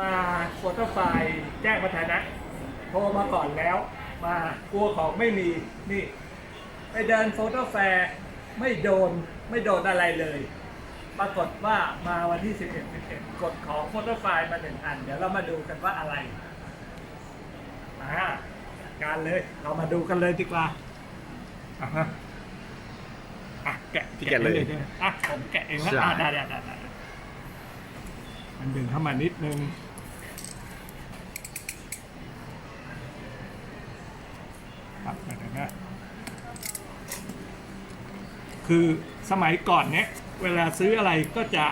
มาโฟโต้ไฟล์แจ้งวัฒนะโทรมาก่อนแล้ว มากลัวของไม่มีนี่ ไปเดินโฟโต้แฟร์ไม่โดนไม่โดนอะไรเลย ปรากฏว่ามาวันที่ 11 11 กดของโฟโต้ไฟล์มาหนึ่งอัน เดี๋ยวเรามาดูกันว่าอะไรมาการเลยเรามาดูกันเลยดีกว่าอะฮะอะแกะพี่แกะเลยให้ด้อะผมแกะเองแล้วใช่อะได้ได้ได้ได้มันดึงเข้ามานิดนึง ครับเดี๋ยวนะคือสมัยก่อนเนี้ยเวลาซื้ออะไรก็จะ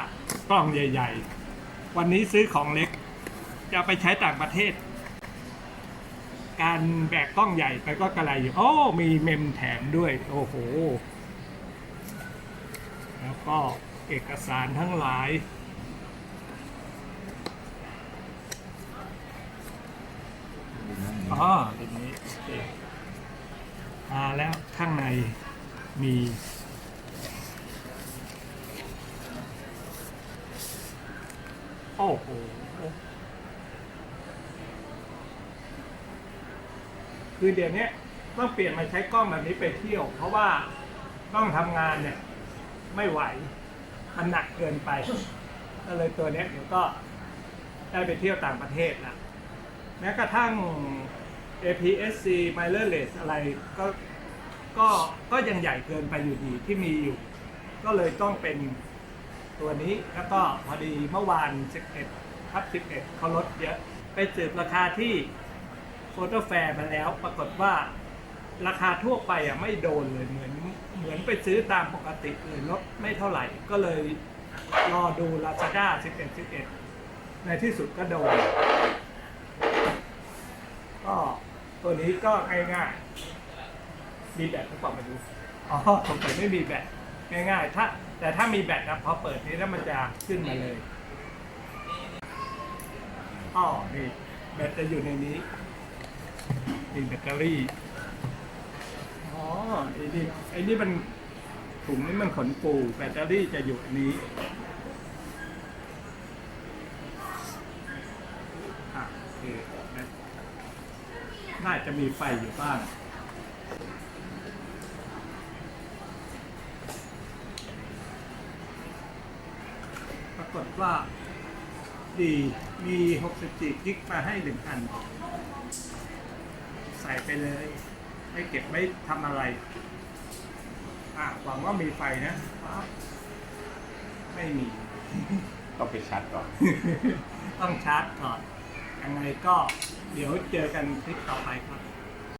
กล่องใหญ่ ๆ วันนี้ซื้อของเล็ก จะไปใช้ต่างประเทศ การแบกกล้องใหญ่ไปก็กระไรอยู่ โอ้ มีเมมแถมด้วย โอ้โห แล้วก็เอกสารทั้งหลายอ๋อทีนี้ มาแล้วข้างในมีโอ้โหคือเดี๋ยวนี้ต้องเปลี่ยนมาใช้กล้องแบบนี้ไปเที่ยว เพราะว่ากล้องทำงานเนี่ย ไม่ไหวมันหนักเกินไป ก็เลยตัวนี้เดี๋ยวก็ได้ไปเที่ยวต่างประเทศละแม้กระทั่ง APS-C mirrorless อะไรก็ก็ก็ยังใหญ่เกินไปอยู่ดีที่มีอยู่ ก็เลยต้องเป็นตัวนี้แล้วก็พอดีเมื่อวาน 11ทับ11เขาลดเยอะ ไปสืบราคาที่โฟโต้แฟร์มาแล้วปรากฏว่าราคาทั่วไปอะไม่โดนเลยเหมือนเหมือนไปซื้อตามปกติเลยลดไม่เท่าไหร่ ก็เลยรอดู Lazada 11 11 ในที่สุดก็โดน ตัวนี้ก็ง่ายๆมีแบตหรือเปล่ามาดูอ๋อสงสัยไม่มีแบตง่าย ๆ ถ้า แต่ถ้ามีแบตนะพอเปิดนี้แล้วมันจะขึ้นมาเลยอ๋อนี่แบตจะอยู่ในนี้มีแบตเตอรี่อ๋อไอ้นี่ไอ้นี่มันถุงนี่มันขนปูแบตเตอรี่จะอยู่อันนี้อะโอเค นะน่าจะมีไฟอยู่บ้างปรากฏว่าดีมี 64กิกมาให้หนึ่งอัน ใส่ไปเลย ไม่เก็บไว้ทำอะไร อะหวังว่ามีไฟนะปั๊บไม่มี ต้องไปชาร์จก่อน ต้องชาร์จก่อน ยังไงก็เดี๋ยวเจอกันคลิปต่อไปครับ